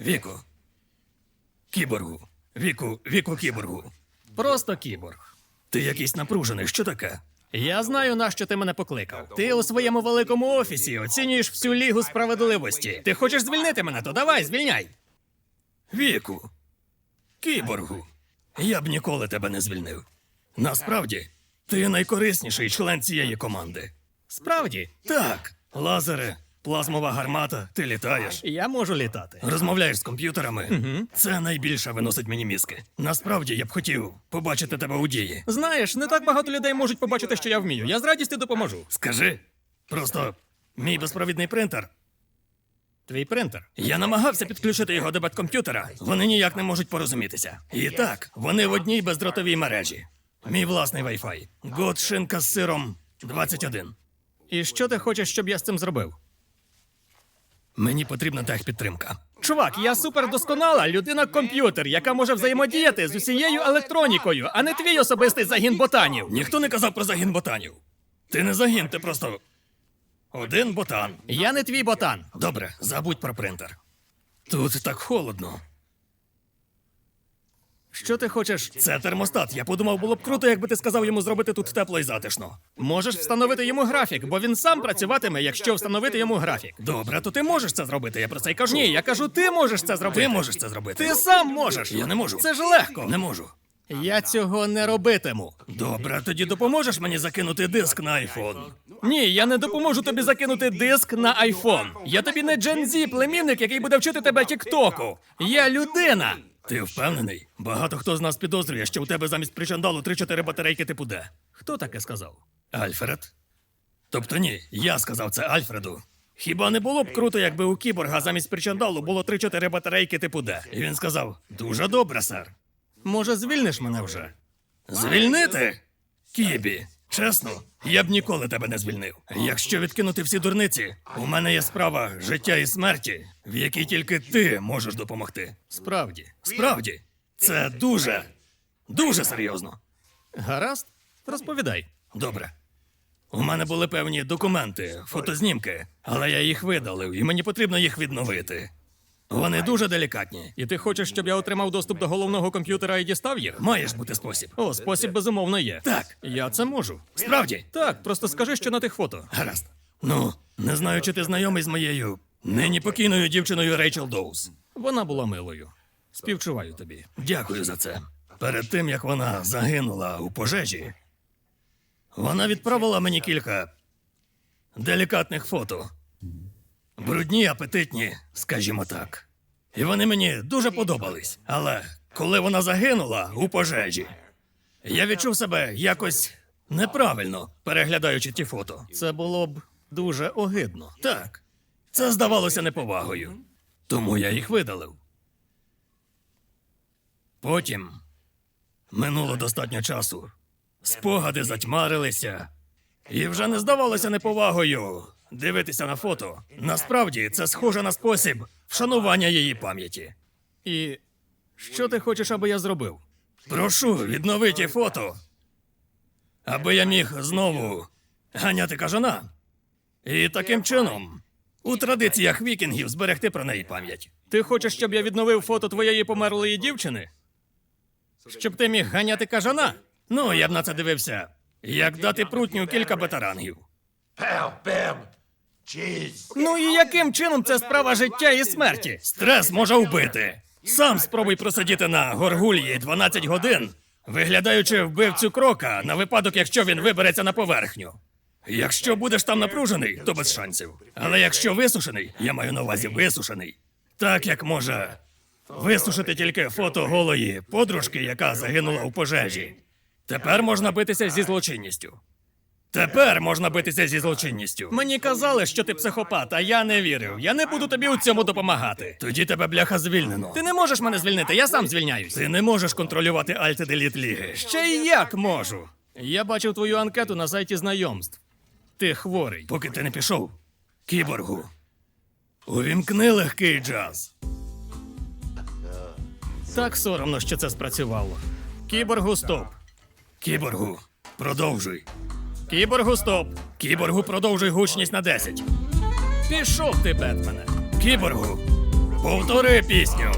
Віку. Кіборгу. Віку, віку кіборгу. Просто кіборг. Ти якийсь напружений, що таке? Я знаю, на що ти мене покликав. Ти у своєму великому офісі оцінюєш всю лігу справедливості. Ти хочеш звільнити мене, то давай, звільняй. Віку. Кіборгу. Я б ніколи тебе не звільнив. Насправді, ти найкорисніший член цієї команди. Справді, Так, лазери, плазмова гармата, ти літаєш. я можу літати. Розмовляєш з комп'ютерами. Це найбільше виносить мені мізки. Насправді я б хотів побачити тебе у дії. Знаєш, не так багато людей можуть побачити, що я вмію. Я з радістю допоможу. Скажи, просто мій безпровідний принтер. Твій принтер. Я намагався підключити його до беткомп'ютера. Вони ніяк не можуть порозумітися. І так, вони в одній бездротовій мережі. Мій власний Wi-Fi. Год шинка з сиром 21. І що ти хочеш, щоб я з цим зробив? Мені потрібна техпідтримка. Чувак, я супердосконала людина-комп'ютер, яка може взаємодіяти з усією електронікою, а не твій особистий загін ботанів. Ніхто не казав про загін ботанів. Ти не загін, ти просто один ботан. Я не твій ботан. Добре, забудь про принтер. Тут так холодно. Що ти хочеш? Це термостат. Я подумав, було б круто, якби ти сказав йому зробити тут тепло і затишно. Можеш встановити йому графік, бо він сам працюватиме, якщо встановити йому графік. Добре, то ти можеш це зробити, я про це й кажу. Ні, я кажу, ти можеш це зробити. Ти можеш це зробити. Ти сам можеш. Я не можу. Це ж легко. Не можу. Я цього не робитиму. Добре, тоді допоможеш мені закинути диск на айфон. Ні, я не допоможу тобі закинути диск на айфон. Я тобі не Z, племінник, який буде вчити тебе тіктоку. Я людина. Ти впевнений? Багато хто з нас підозрює, що у тебе замість причандалу 3-4 батарейки типу Д. Хто таке сказав? Альфред? Тобто ні, я сказав це Альфреду. Хіба не було б круто, якби у кіборга замість причандалу було 3-4 батарейки типу Д? І він сказав: Дуже добре, сер. Може, звільниш мене вже? Звільнити? Кібі, чесно, я б ніколи тебе не звільнив. Якщо відкинути всі дурниці, у мене є справа життя і смерті, в якій тільки ти можеш допомогти. Справді. Справді, це дуже, дуже серйозно. Гаразд? Розповідай. Добре. У мене були певні документи, фотознімки, але я їх видалив, і мені потрібно їх відновити. Вони дуже делікатні. І ти хочеш, щоб я отримав доступ до головного комп'ютера і дістав їх? Маєш бути спосіб. О, спосіб безумовно є. Так, Я це можу. справді. Так, просто скажи, що на тих фото. Гаразд. Ну, не знаю, чи ти знайомий з моєю нині покійною дівчиною Рейчел Доус. Вона була милою. Співчуваю тобі. Дякую за це. Перед тим як вона загинула у пожежі, вона відправила мені кілька делікатних фото. Брудні, апетитні, скажімо так. І вони мені дуже подобались. Але коли вона загинула у пожежі, я відчув себе якось неправильно, переглядаючи ті фото. Це було б дуже огидно. Так, це здавалося неповагою. Тому я їх видалив. Потім минуло достатньо часу. Спогади затьмарилися, і вже не здавалося неповагою дивитися на фото. Насправді це схоже на спосіб вшанування її пам'яті. І що ти хочеш, аби я зробив? Прошу, віднови ті фото, аби я міг знову ганяти кажана. І таким чином, у традиціях вікінгів зберегти про неї пам'ять. Ти хочеш, щоб я відновив фото твоєї померлої дівчини? Щоб ти міг ганяти кажана? Ну, я б на це дивився. Як дати прутню кілька бетарангів. Pow, bam, cheese. Ну і яким чином це справа життя і смерті? Стрес може вбити. Сам спробуй просидіти на горгульї 12 годин, виглядаючи вбивцю крока на випадок, якщо він вибереться на поверхню. Якщо будеш там напружений, то без шансів. Але якщо висушений, я маю на увазі висушений, так як може висушити тільки фото голої подружки, яка загинула у пожежі. Тепер можна битися зі злочинністю. Тепер можна битися зі злочинністю. Мені казали, що ти психопат, а я не вірив. Я не буду тобі у цьому допомагати. Тоді тебе бляха звільнено. Ти не можеш мене звільнити, я сам звільняюсь. Ти не можеш контролювати альти-деліт ліги. Ще й як можу. Я бачив твою анкету на сайті знайомств. Ти хворий. Поки ти не пішов, кіборгу. Увімкни легкий джаз. Так соромно, що це спрацювало. Кіборгу стоп. Кіборгу, продовжуй. Кіборгу стоп. Кіборгу, продовжуй гучність на 10. Пішов ти, Бетмене. Кіборгу, Повтори пісню.